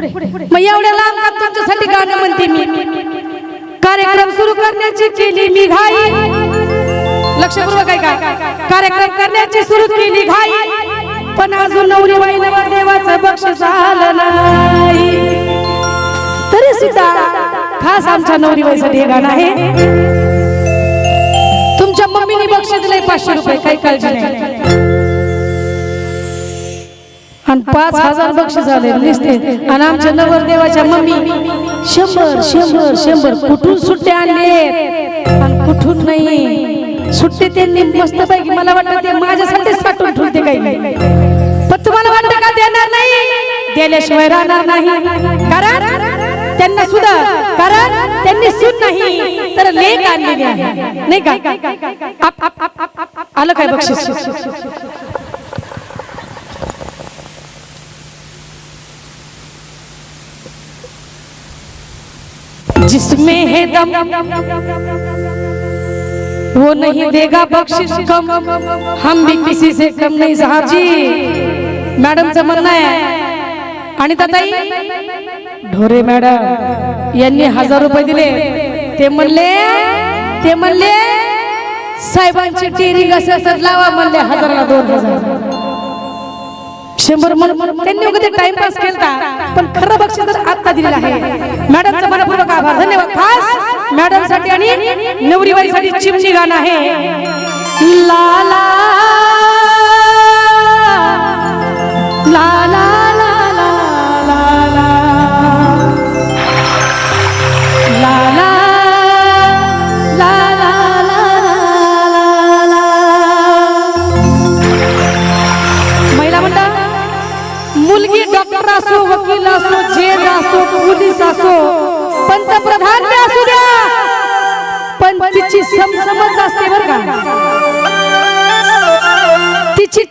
मग एवढ्या लांब का तुमच्यासाठी गाणं म्हणते मी. कार्यक्रम सुरू करण्याची केली मी घाई. लक्षपूर्वक आहे का कार्यक्रम करण्याची सुरू केली घाई. पण अजून नवरी बाईला देवाचं बक्षीस आलं नाही. तरी सुद्धा खास आमच्या नवरी बाईसाठी हे गाणं आहे. तुमच्या मम्मीने बक्षीस दिलंय पाचशे रुपये. काही काळजी नाही. आणि पाच हजार बक्षीस झाले निसते आणि आमच्या नवरदेवाच्या मम्मी शंभर शंभर शंभर कुठून सुट्टे आणले आणि कुठून नाही सुट्टे त्यांनी मस्त पैकी मला वाटतं ते माझ्यासाठी साठवून ठेवते काही नाही पण तुम्हाला वाटतं का देणार नाही दिल्याशिवाय राहणार नाही कारण त्यांना सुद्धा कारण त्यांनी सुन नाही तर लेख आणलेली आहे नाही का आलं काय बक्षीस जिसमें है दम वो नहीं देगा बख्शिश कम। हम भी किसी से कम नहीं साहब जी। मॅडमचं म्हणणं आहे आणि ताई ढोरे मॅडम यांनी हजार रुपये दिले। ते म्हणले ते म्हणले साहेबांची टेरिंग असं असं लावा म्हणले हजाराला दोन हजार. शंभर मन त्यांनी वगैरे टाइमपास केला पण खरं बक्षीस तर आता दिलेलं आहे. मॅडमचा मनपूर्वक आभार. धन्यवाद. खास मॅडमसाठी आणि नवरीबाईसाठी चिमणी गाणं आहे. लाला लाला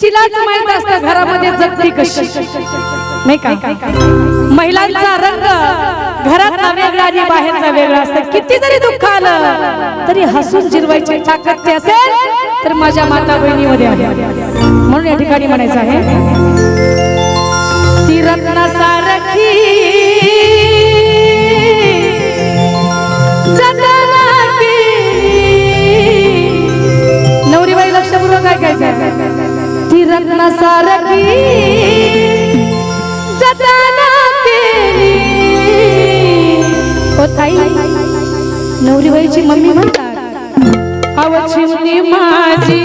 तिची तिलाच माहीत असतं घरामध्ये जगती कशी. नाही का? महिलांचा रंग घरातला वेगळा आणि बाहेरचा वेगळा असतं. किती जरी दुःख आलं तरी हसून जिरवायची ताकद ते असेल तर माझ्या माता बहिणीमध्ये आहे. म्हणून या ठिकाणी म्हणायचं आहे ती रत्नासारखी जतना रत्न जताना केली. ताई नवरीबाईची मम्मी म्हणतात आवची माझी.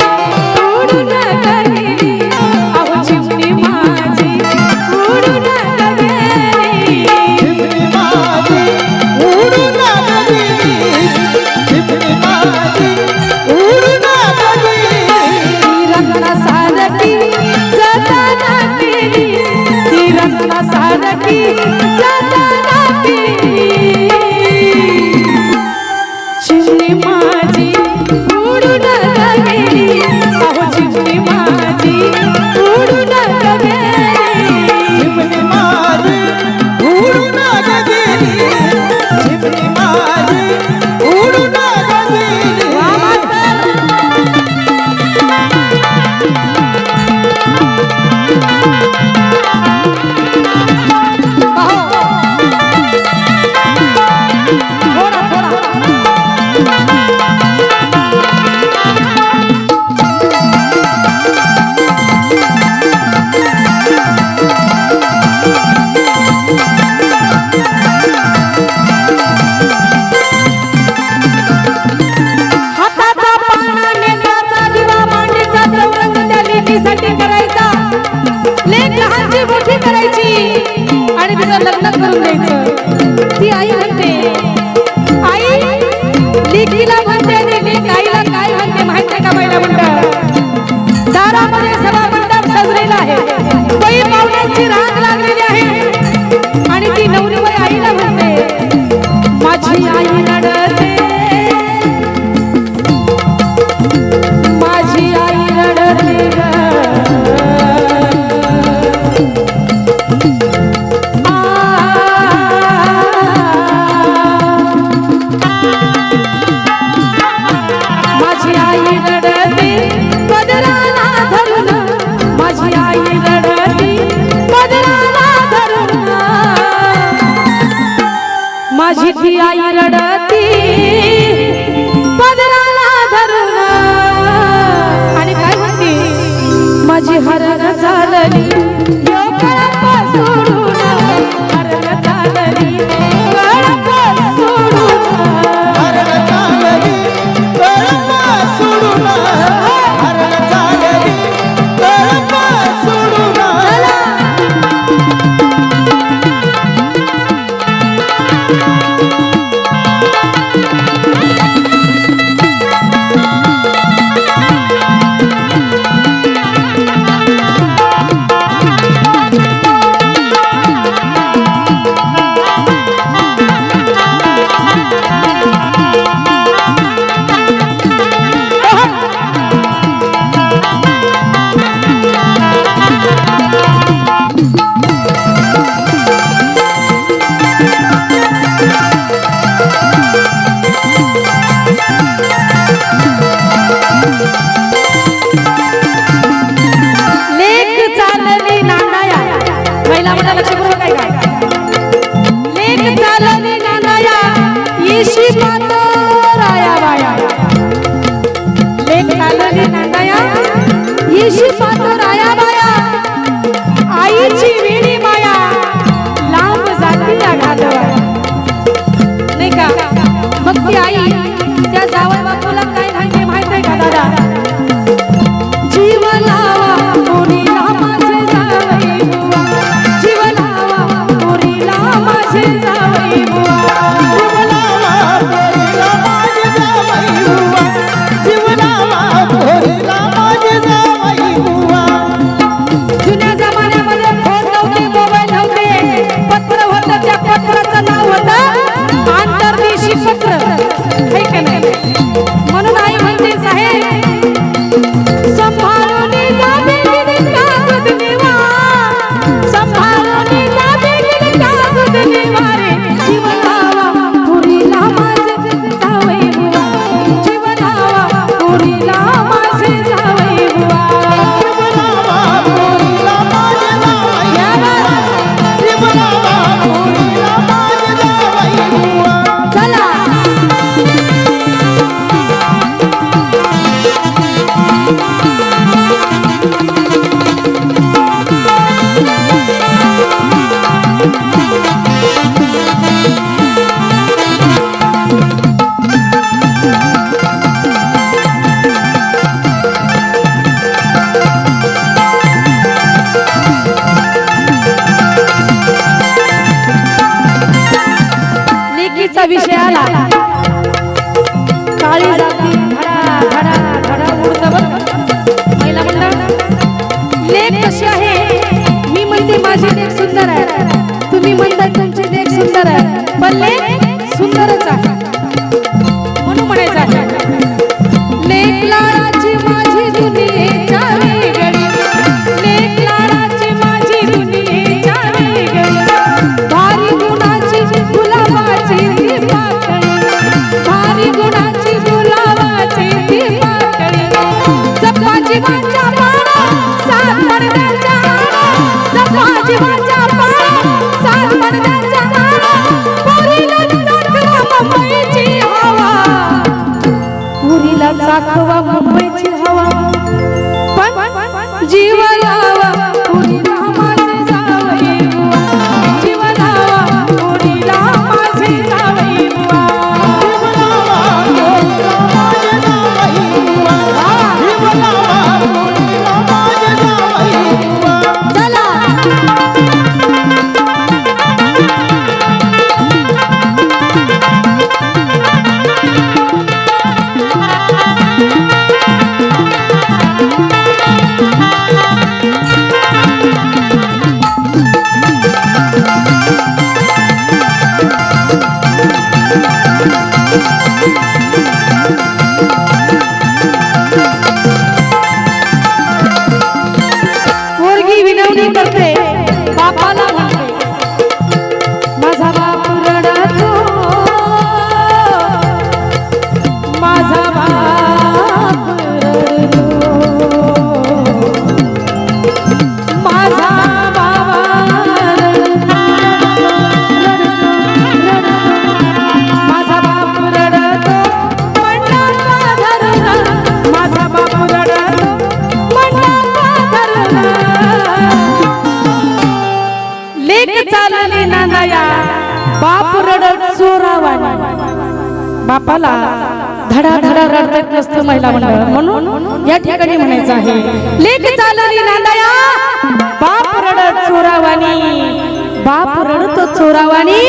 लग्न करून द्यायचं. ती आई विषय आला बापाला धडा धडा रडत नसतं महिला मंडळ. म्हणून या ठिकाणी म्हणायचं आहे लेख चालली नांदाया बाप रडत चोरावानी बाप रडतो चोरावानी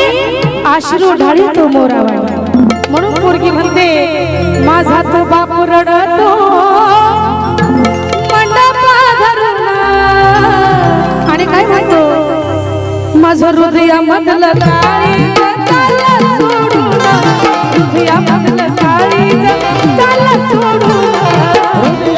आश्रू ढाळी तो मोरावानी म्हणून पोरगी म्हणते माझा तो बाप रडतो आणि काय म्हणतो माझं हृदयामधलं काय या मधलं काळीच चालला सोडून.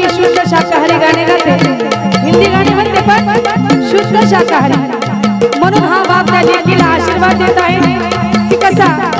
मी शुद्ध शाकाहारी गाणे गाते. हिंदी गाणे म्हणते पण शुद्ध शाकाहारी. म्हणून हा बाप त्या आशीर्वाद देत आहे. की कसा?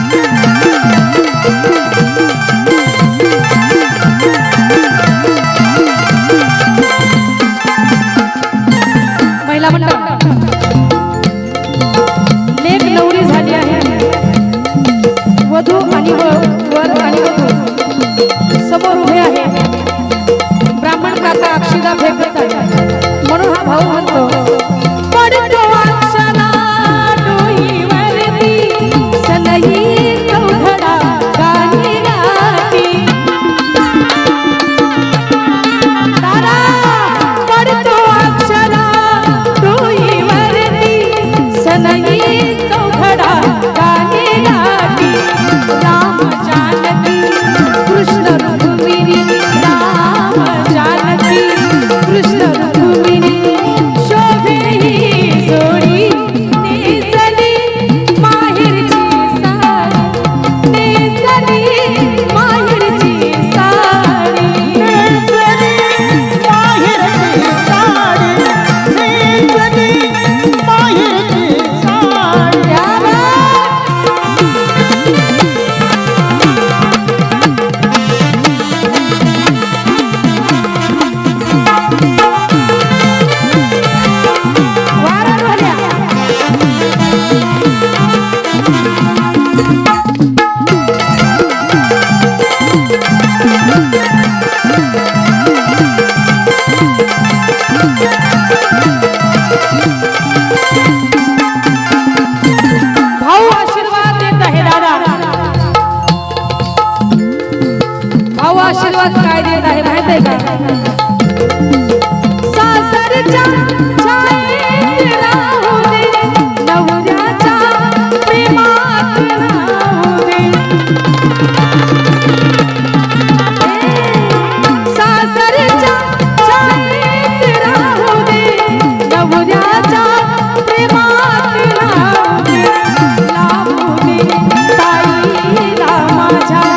Mm-hmm.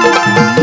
Thank you.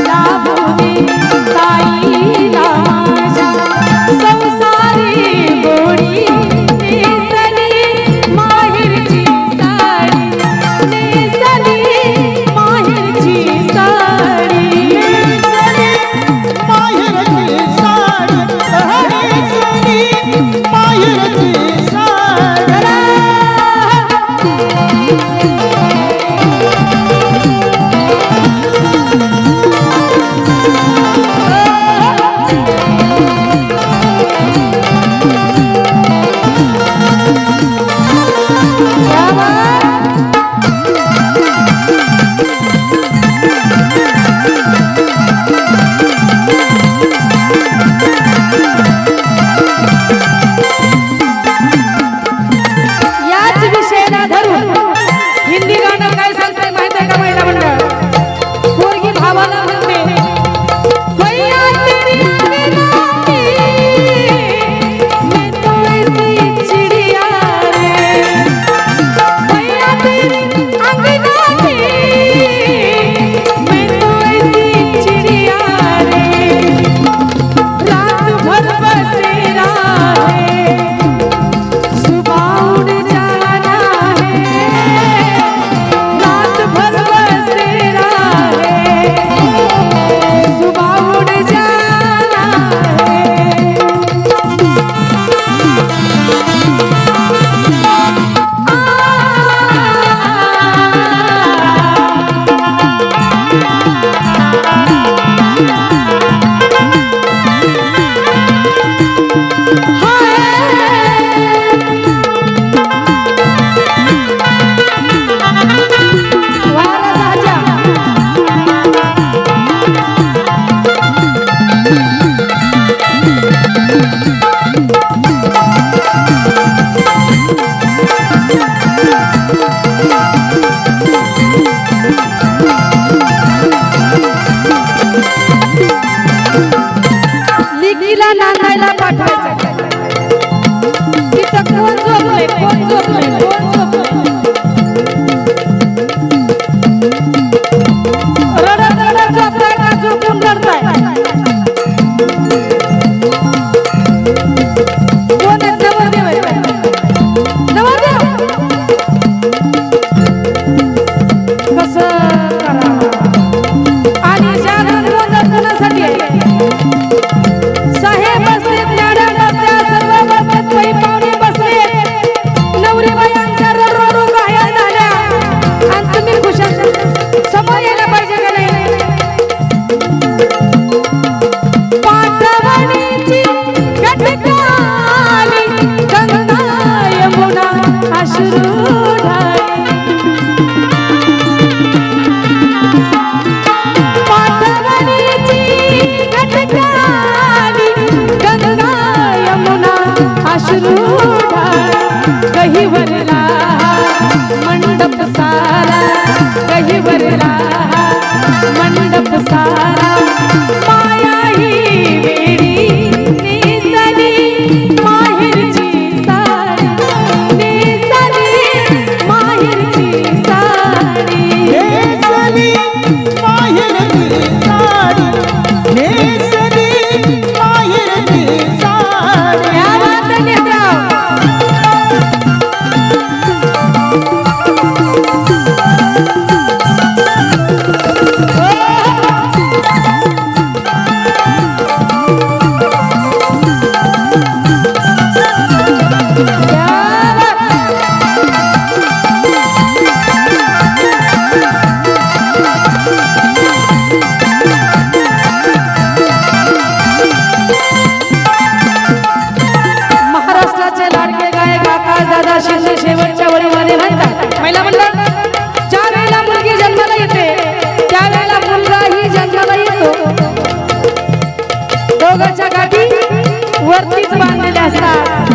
वरतीच बांधलेले असतात.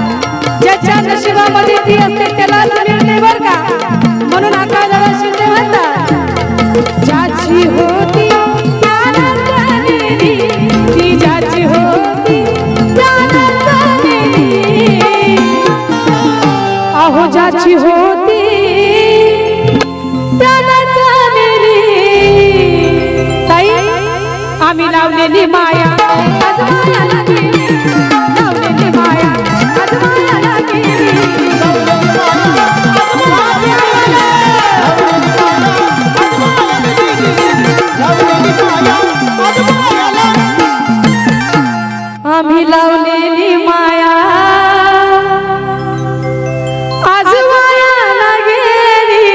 ज्याच्या नशिबामध्ये ती असते त्याला मिळते बर का? म्हणून आकाश दादा शिंदे म्हणतात ज्याची होती ती ज्याची होती लावलेली माया. आज गेली.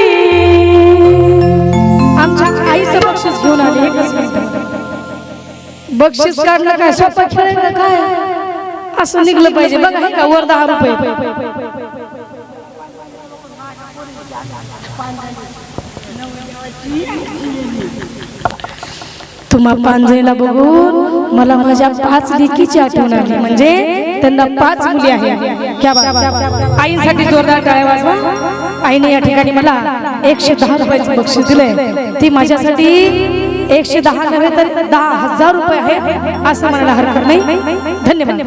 आमच्या आईचं बक्षीस घेऊन आली एकच मिनिट. बक्षीस काढलं काय सोपं खेळायला काय? असं निघलं पाहिजे. बघा हे का वर दहा रुपये. तुम्हा पांजेला बघून मला माझ्या पाच लेकीची आठवण आली. म्हणजे त्यांना पाच मुली आहेत. बात. आईसाठी जोरदार टाळ्या वाजवा. आईने या ठिकाणी मला एकशे दहा रुपयाचं बक्षीस दिलंय. ती माझ्यासाठी एकशे दहा नव्हे तर दहा हजार रुपये आहे असं म्हणायला हरकत नाही. धन्यवाद.